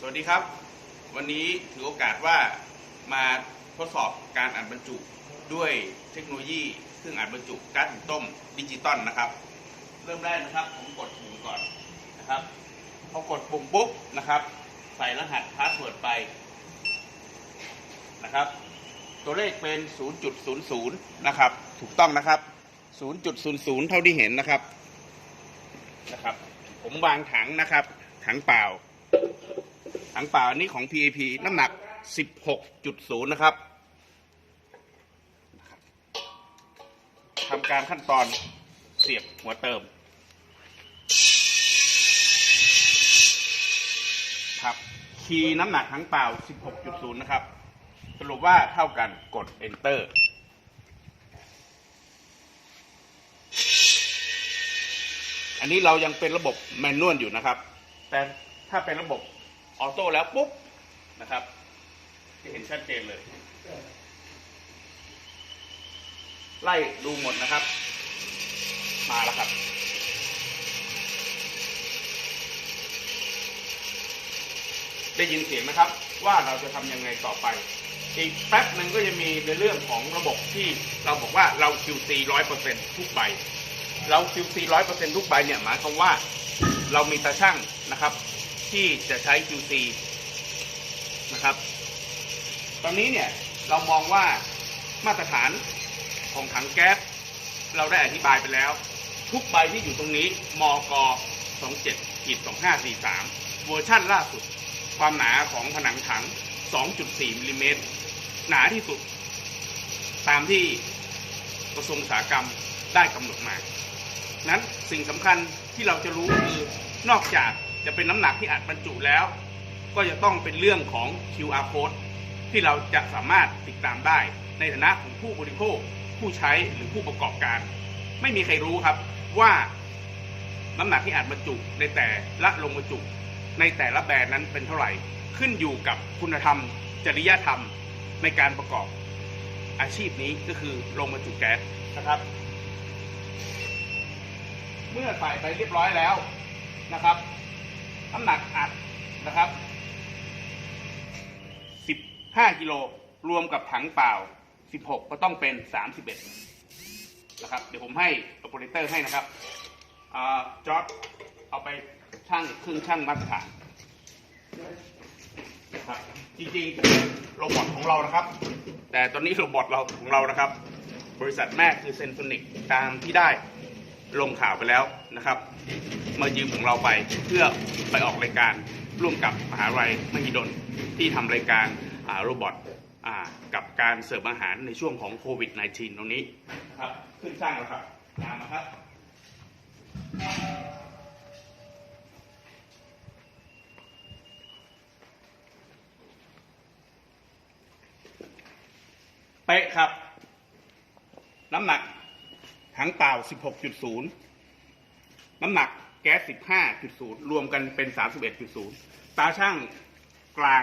สวัสดีครับ วันนี้ถือโอกาสว่ามาทดสอบการอัดบรรจุด้วยเทคโนโลยีเครื่องอัดบรรจุก๊าซหุงต้มดิจิตอลนะครับ เริ่มแรกนะครับผมกดปุ่มก่อนนะครับพอกดปุ่มปุ๊บนะครับ ใส่รหัสพาสเวิร์ดไปนะครับ ตัวเลขเป็น 0.00 นะครับ ถูกต้องนะครับ 0.00 เท่าที่เห็นนะครับนะครับ ผมวางถังนะครับ ถังเปล่า ถังเปล่าอันนี้ของ PAP น้ำหนัก 16.0 นะครับทำการขั้นตอนเสียบหัวเติม ครับ คีย์น้ำหนักถังเปล่า 16.0 นะครับ สรุปว่าเท่ากันกด enter อันนี้เรายังเป็นระบบแมนนวลอยู่นะครับ แต่ถ้าเป็นระบบ ออโต้แล้วปุ๊บนะครับ จะเห็นชัดเจนเลย ไล่ดูหมดนะครับ มาแล้วครับได้ยินเสียงนะครับว่าเราจะทำยังไงต่อไป อีกแป๊บหนึ่งก็จะมีในเรื่องของระบบที่เราบอกว่าเรา QC 100%ทุกใบ เรา QC 100%ทุกใบเนี่ยหมายความว่าเรามีตาช่างนะครับ ที่จะใช้ QC นะครับ ตอนนี้เนี่ยเรามองว่ามาตรฐานของถังแก๊สเราได้อธิบายไปแล้ว ทุกใบที่อยู่ตรงนี้มก27ขีด2543 เวอร์ชั่นล่าสุด ความหนาของผนังถัง 2.4มิลลิเมตรหนาที่สุด ตามที่กระทรวงอุตสาหกรรมได้กำหนดมา นั้นสิ่งสำคัญที่เราจะรู้คือนอกจาก จะเป็นน้ำหนักที่อัดบรรจุแล้ว ก็จะต้องเป็นเรื่องของ QR code ที่เราจะสามารถติดตามได้ ในฐานะของผู้บริโภค ผู้ใช้หรือผู้ประกอบการ ไม่มีใครรู้ครับว่าน้ำหนักที่อัดบรรจุในแต่ละลงบรรจุ ในแต่ละแบรนด์นั้นเป็นเท่าไหร่ ขึ้นอยู่กับคุณธรรม จริยธรรมในการประกอบอาชีพนี้ก็คือลงบรรจุแก๊สนะครับ เมื่อใส่ไปเรียบร้อยแล้วนะครับ น้ำหนักอัดนะครับ 15 กิโลรวมกับถังเปล่า 16 ก็ต้องเป็น 31 นะครับ เดี๋ยวผมให้โอเปอเรเตอร์ให้นะครับอจอร์ดเอาไปช่างเครื่องช่างมาตรฐานนะครับจริงๆโรบอทของเรานะครับ แต่ตอนนี้โรบอทเราของเรานะครับ บริษัทแม่คือเซนโ o นิกตามที่ได้ ลงข่าวไปแล้วนะครับ มายืมของเราไปเพื่อไปออกรายการร่วมกับมหาลัยมหิดลที่ทำรายการอ่าโรบอทกับการเสิร์ฟอาหารในช่วงของโควิด -19 ตรงนี้ครับขึ้นสร้างแล้วครับตามมาครับเป๊ะครับ น้ำหนัก ถังเปล่า 16.0 น้ำหนักแก๊ส 15.0 รวมกันเป็น 31.0 ตาช่างกลาง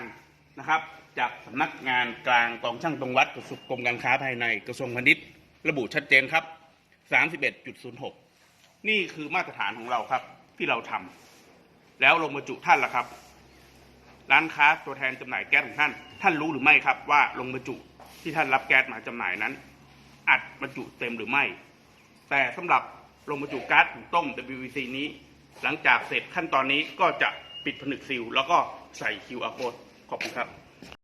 นะครับ จากสำนักงานกลางกองช่างตรงวัดกระทรวงกรมการค้าภายในกระทรวงพาณิชย์ ระบุชัดเจนครับ 31.06 นี่คือมาตรฐานของเราครับที่เราทำแล้วลงบรรจุท่านละครับร้านค้าตัวแทนจำหน่ายแก๊สของท่าน ท่านรู้หรือไม่ครับว่าลงบรรจุที่ท่านรับแก๊สมาจำหน่ายนั้น อัดบรรจุเต็มหรือไม่ แต่สำหรับลงบรรจุก๊าซถุงต้ม WVC นี้ หลังจากเสร็จขั้นตอนนี้ก็จะปิดผนึกซีลแล้วก็ใส่ QR code ขอบคุณครับ